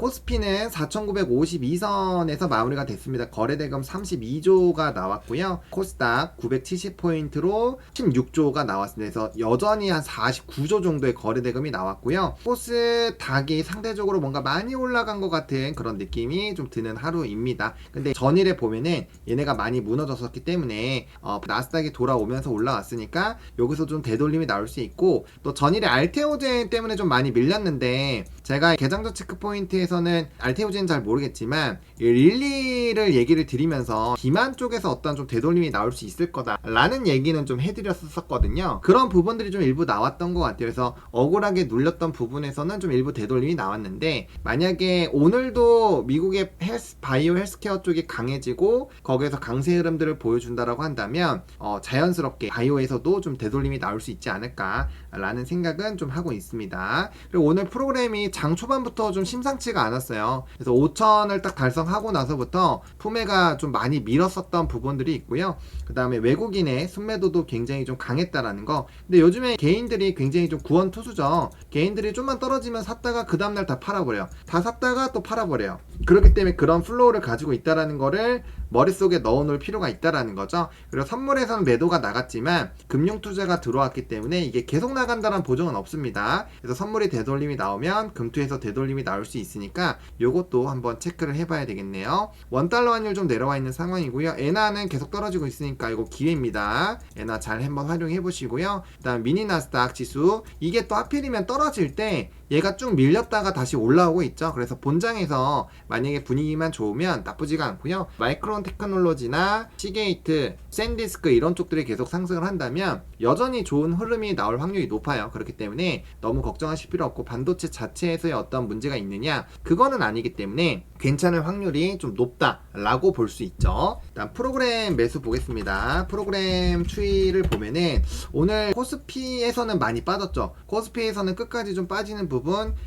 코스피는 4,952선에서 마무리가 됐습니다. 거래대금 32조가 나왔고요. 코스닥 970포인트로 16조가 나왔습니다. 그래서 여전히 한 49조 정도의 거래대금이 나왔고요. 코스닥이 상대적으로 뭔가 많이 올라간 것 같은 그런 느낌이 좀 드는 하루입니다. 근데 전일에 보면은 얘네가 많이 무너졌었기 때문에 어, 나스닥이 돌아오면서 올라왔으니까 여기서 좀 되돌림이 나올 수 있고 또 전일에 알테오젠 때문에 좀 많이 밀렸는데 제가 개장전 체크 포인트에서는 알테오젠 잘 모르겠지만 이 릴리를 얘기를 드리면서 기만 쪽에서 어떤 좀 되돌림이 나올 수 있을 거다라는 얘기는 좀 해드렸었거든요. 그런 부분들이 좀 일부 나왔던 것 같아요. 그래서 억울하게 눌렸던 부분에서는 좀 일부 되돌림이 나왔는데 만약에 오늘도 미국의 헬스, 바이오 헬스케어 쪽이 강해지고 거기에서 강세 흐름들을 보여준다라고 한다면 어, 자연스럽게 바이오에서도 좀 되돌림이 나올 수 있지 않을까라는 생각은 좀 하고 있습니다. 그리고 오늘 프로그램이 장 초반부터 좀 심상치가 않았어요. 그래서 5천을 딱 달성하고 나서부터 품매가 좀 많이 밀었었던 부분들이 있고요. 그 다음에 외국인의 순매도도 굉장히 좀 강했다라는 거. 근데 요즘에 개인들이 굉장히 좀 구원 투수죠. 개인들이 좀만 떨어지면 샀다가 그 다음날 다 팔아버려요. 다 샀다가 또 팔아버려요. 그렇기 때문에 그런 플로우를 가지고 있다라는 거를 머릿속에 넣어놓을 필요가 있다라는 거죠. 그리고 선물에서는 매도가 나갔지만 금융 투자가 들어왔기 때문에 이게 계속 나간다는 보장은 없습니다. 그래서 선물이 되돌림이 나오면 금투에서 되돌림이 나올 수 있으니까 요것도 한번 체크를 해봐야 되겠네요. 원달러 환율 좀 내려와 있는 상황이고요. 엔화는 계속 떨어지고 있으니까 이거 기회입니다. 엔화 잘 한번 활용해 보시고요. 그다음 미니 나스닥 지수 이게 또 하필이면 떨어질 때 얘가 쭉 밀렸다가 다시 올라오고 있죠. 그래서 본장에서 만약에 분위기만 좋으면 나쁘지가 않고요. 마이크론 테크놀로지나 시게이트, 샌디스크 이런 쪽들이 계속 상승을 한다면 여전히 좋은 흐름이 나올 확률이 높아요. 그렇기 때문에 너무 걱정하실 필요 없고 반도체 자체에서의 어떤 문제가 있느냐 그거는 아니기 때문에 괜찮을 확률이 좀 높다라고 볼 수 있죠. 일단 프로그램 매수 보겠습니다. 프로그램 추이를 보면은 오늘 코스피에서는 많이 빠졌죠. 코스피에서는 끝까지 좀 빠지는 부분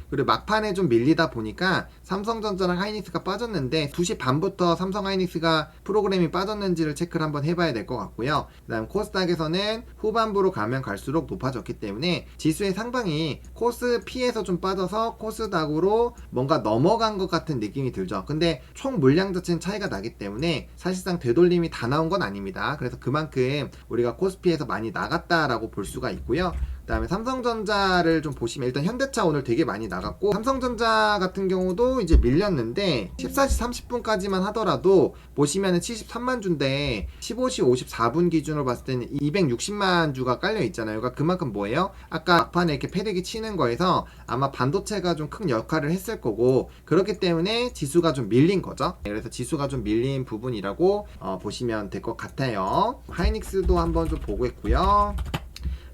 그리고 막판에 좀 밀리다 보니까 삼성전자랑 하이닉스가 빠졌는데 2시 반부터 삼성 하이닉스가 프로그램이 빠졌는지를 체크를 한번 해봐야 될 것 같고요. 그 다음 코스닥에서는 후반부로 가면 갈수록 높아졌기 때문에 지수의 상방이 코스피에서 좀 빠져서 코스닥으로 뭔가 넘어간 것 같은 느낌이 들죠. 근데 총 물량 자체는 차이가 나기 때문에 사실상 되돌림이 다 나온 건 아닙니다. 그래서 그만큼 우리가 코스피에서 많이 나갔다라고 볼 수가 있고요. 그다음에 삼성전자를 좀 보시면 일단 현대차 오늘 되게 많이 나갔고 삼성전자 같은 경우도 이제 밀렸는데 14시 30분까지만 하더라도 보시면은 73만 주인데 15시 54분 기준으로 봤을 때는 260만 주가 깔려 있잖아요. 그러니까 그만큼 뭐예요? 아까 막판에 이렇게 패대기 치는 거에서 아마 반도체가 좀 큰 역할을 했을 거고 그렇기 때문에 지수가 좀 밀린 거죠. 그래서 지수가 좀 밀린 부분이라고 어, 보시면 될 것 같아요. 하이닉스도 한번 좀 보고 있고요.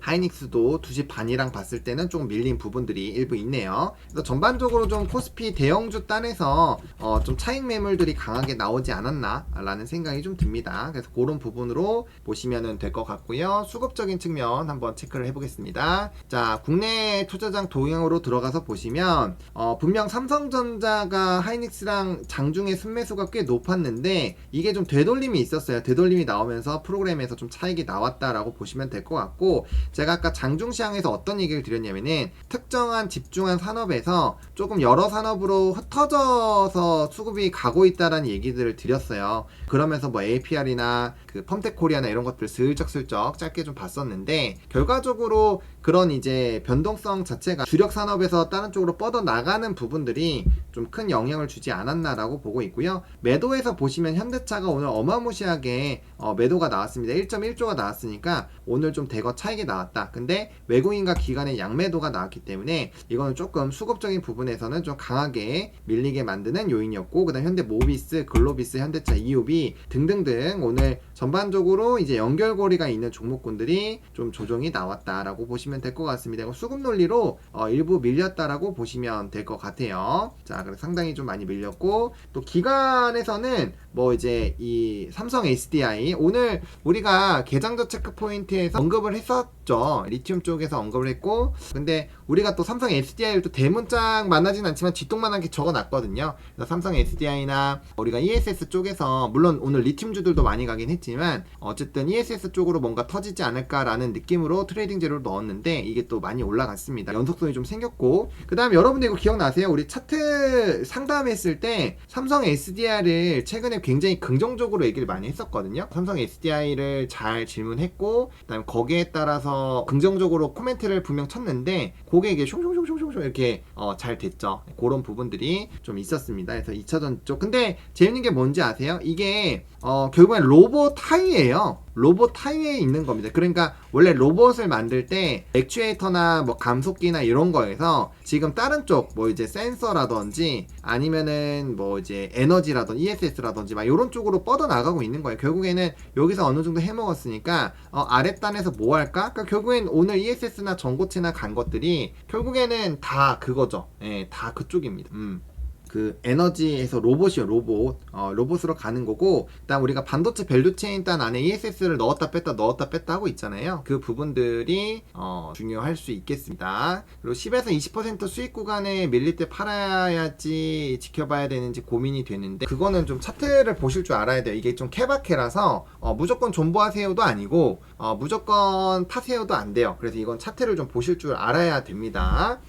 하이닉스도 2시 반이랑 봤을 때는 좀 밀린 부분들이 일부 있네요. 그래서 전반적으로 좀 코스피 대형주 단에서 어, 좀 차익 매물들이 강하게 나오지 않았나라는 생각이 좀 듭니다. 그래서 그런 부분으로 보시면 될 것 같고요. 수급적인 측면 한번 체크를 해보겠습니다. 자, 국내 투자장 동향으로 들어가서 보시면 어, 분명 삼성전자가 하이닉스랑 장중에 순매수가 꽤 높았는데 이게 좀 되돌림이 있었어요. 되돌림이 나오면서 프로그램에서 좀 차익이 나왔다라고 보시면 될 것 같고 제가 아까 장중시장에서 어떤 얘기를 드렸냐면은 특정한 집중한 산업에서 조금 여러 산업으로 흩어져서 수급이 가고 있다라는 얘기들을 드렸어요. 그러면서 뭐 APR이나 그 펌텍코리아나 이런 것들 슬쩍슬쩍 짧게 좀 봤었는데 결과적으로 그런 이제 변동성 자체가 주력 산업에서 다른 쪽으로 뻗어 나가는 부분들이 좀 큰 영향을 주지 않았나라고 보고 있고요. 매도에서 보시면 현대차가 오늘 어마무시하게 어, 매도가 나왔습니다. 1.1조가 나왔으니까 오늘 좀 대거 차익이 나왔다. 근데 외국인과 기관의 양매도가 나왔기 때문에 이거는 조금 수급적인 부분에서는 좀 강하게 밀리게 만드는 요인이었고 그다음 현대 모비스, 글로비스, 현대차, 이오비 등등등 오늘 전반적으로 이제 연결고리가 있는 종목군들이 좀 조정이 나왔다라고 보시면 될 것 같습니다. 수급 논리로 어, 일부 밀렸다라고 보시면 될 것 같아요. 자, 그래서 상당히 좀 많이 밀렸고 또 기관에서는 뭐 이제 이 삼성 SDI 오늘 우리가 개장저 체크 포인트에서 언급을 했었죠. 리튬 쪽에서 언급을 했고 근데 우리가 또 삼성 SDI를 또 대문짝 만나진 않지만 뒷동만하게 적어놨거든요. 그래서 삼성 SDI나 우리가 ESS 쪽에서 물론 오늘 리튬주들도 많이 가긴 했지 만 했지만 어쨌든 ESS 쪽으로 뭔가 터지지 않을까라는 느낌으로 트레이딩 재료를 넣었는데 이게 또 많이 올라갔습니다. 연속성이 좀 생겼고 그 다음 여러분들 이거 기억나세요? 우리 차트 상담했을 때 삼성 SDI를 최근에 굉장히 긍정적으로 얘기를 많이 했었거든요. 삼성 SDI를 잘 질문했고 그다음 거기에 따라서 긍정적으로 코멘트를 분명 쳤는데 이게 숑숑 숑숑숑 이렇게 어, 잘 됐죠. 그런 부분들이 좀 있었습니다. 그래서 2차전 쪽 근데 재밌는 게 뭔지 아세요? 이게 어, 결국엔 로봇 타이예요. 로봇 타이에 있는 겁니다. 그러니까 원래 로봇을 만들 때 액추에이터나 뭐 감속기나 이런 거에서 지금 다른 쪽 뭐 이제 센서라든지 아니면은 뭐 이제 에너지라든지 ESS라든지 막 이런 쪽으로 뻗어 나가고 있는 거예요. 결국에는 여기서 어느 정도 해먹었으니까 어, 아랫단에서 뭐 할까? 그러니까 결국엔 오늘 ESS나 전고체나 간 것들이 결국에는 다 그거죠. 예, 다 그쪽입니다. 음. 그 에너지에서 로봇이요 로봇. 어, 로봇으로 가는 거고 일단 우리가 반도체 밸류체인 단 안에 ESS를 넣었다 뺐다 넣었다 뺐다 하고 있잖아요. 그 부분들이 어, 중요할 수 있겠습니다. 그리고 10에서 20% 수익 구간에 밀릴 때 팔아야지 지켜봐야 되는지 고민이 되는데 그거는 좀 차트를 보실 줄 알아야 돼요. 이게 좀 케바케라서 어, 무조건 존버하세요도 아니고 어, 무조건 파세요도 안 돼요 그래서 이건 차트를 좀 보실 줄 알아야 됩니다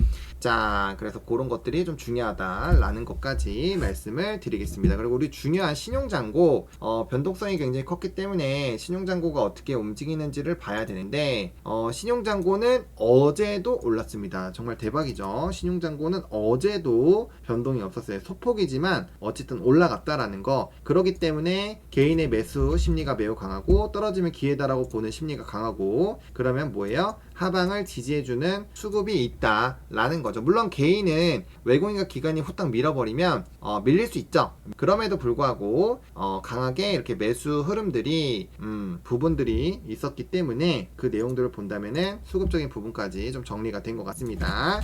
자, 그래서 그런 것들이 좀 중요하다라는 것까지 말씀을 드리겠습니다. 그리고 우리 중요한 신용잔고, 어, 변동성이 굉장히 컸기 때문에 신용잔고가 어떻게 움직이는지를 봐야 되는데, 어, 신용잔고는 어제도 올랐습니다. 정말 대박이죠. 신용잔고는 어제도 변동이 없었어요. 소폭이지만 어쨌든 올라갔다라는 거. 그렇기 때문에 개인의 매수 심리가 매우 강하고 떨어지면 기회다라고 보는 심리가 강하고, 그러면 뭐예요? 하방을 지지해주는 수급이 있다라는 거죠. 물론 개인은 외국인과 기관이 후딱 밀어버리면 어, 밀릴 수 있죠. 그럼에도 불구하고 어, 강하게 이렇게 매수 흐름들이 음, 부분들이 있었기 때문에 그 내용들을 본다면은 수급적인 부분까지 좀 정리가 된 것 같습니다.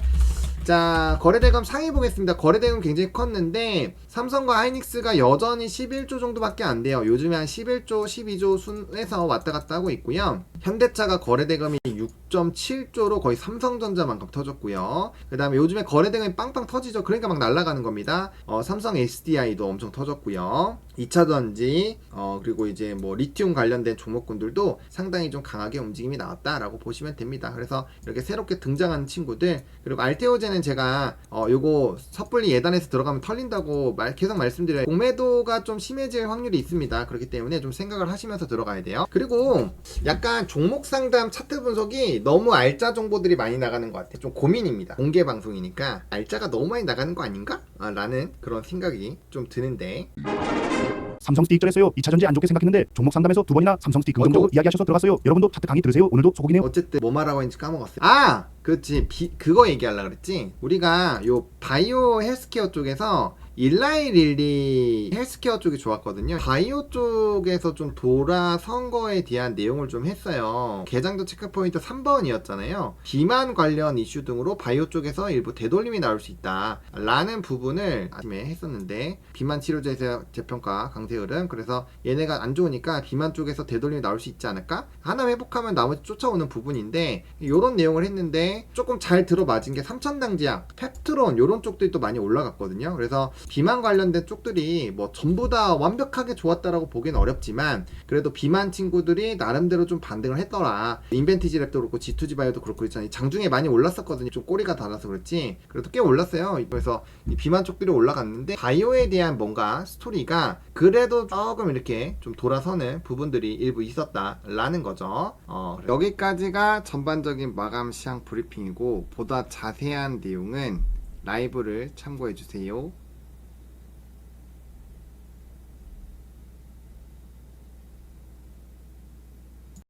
자, 거래대금 상위 보겠습니다. 거래대금 굉장히 컸는데, 삼성과 하이닉스가 여전히 11조 정도밖에 안 돼요. 요즘에 한 11조, 12조 순에서 왔다 갔다 하고 있고요. 현대차가 거래대금이 6.7조로 거의 삼성전자만큼 터졌고요. 그 다음에 요즘에 거래대금이 빵빵 터지죠. 그러니까 막 날아가는 겁니다. 어, 삼성 SDI도 엄청 터졌고요. 2차 전지, 어, 그리고 이제 뭐 리튬 관련된 종목군들도 상당히 좀 강하게 움직임이 나왔다라고 보시면 됩니다. 그래서 이렇게 새롭게 등장하는 친구들, 그리고 알테오제는 제가 어, 요거 섣불리 예단해서 들어가면 털린다고 말, 계속 말씀드려요. 공매도가 좀 심해질 확률이 있습니다. 그렇기 때문에 좀 생각을 하시면서 들어가야 돼요. 그리고 약간 종목 상담 차트 분석이 너무 알짜 정보들이 많이 나가는 것 같아요. 좀 고민입니다. 공개 방송이니까 알짜가 너무 많이 나가는 거 아닌가? 아, 라는 그런 생각이 좀 드는데 삼성 스틱 전했어요. 2차전지 안 좋게 생각했는데 종목 상담에서 두 번이나 삼성 스틱 긍정적으로 이야기하셔서 들어갔어요. 여러분도 차트 강의 들으세요. 오늘도 소고기네요. 어쨌든 뭐 말하고 있는지 까먹었어요. 아, 그렇지. 비, 그거 얘기하려 그랬지. 우리가 요 바이오 헬스케어 쪽에서 일라이 릴리 헬스케어 쪽이 좋았거든요. 바이오 쪽에서 좀 돌아선 거에 대한 내용을 좀 했어요. 개장도 체크포인트 3번이었잖아요. 비만 관련 이슈 등으로 바이오 쪽에서 일부 되돌림이 나올 수 있다. 라는 부분을 아침에 했었는데 비만 치료제에서 재평가 강세 흐름 그래서 얘네가 안 좋으니까 비만 쪽에서 되돌림이 나올 수 있지 않을까? 하나 회복하면 나머지 쫓아오는 부분인데 이런 내용을 했는데 조금 잘 들어맞은 게 삼천당제약, 펩트론 이런 쪽들이 또 많이 올라갔거든요. 그래서 비만 관련된 쪽들이 뭐 전부 다 완벽하게 좋았다라고 보기는 어렵지만 그래도 비만 친구들이 나름대로 좀 반등을 했더라. 인벤티지 랩도 그렇고 G2G 바이오도 그렇고 있잖아요. 장중에 많이 올랐었거든요. 좀 꼬리가 달아서 그렇지. 그래도 꽤 올랐어요. 그래서 이 비만 쪽들이 올라갔는데 바이오에 대한 뭔가 스토리가 그래도 조금 이렇게 좀 돌아서는 부분들이 일부 있었다라는 거죠. 어, 여기까지가 전반적인 마감 시향 브리핑이고 보다 자세한 내용은 라이브를 참고해 주세요.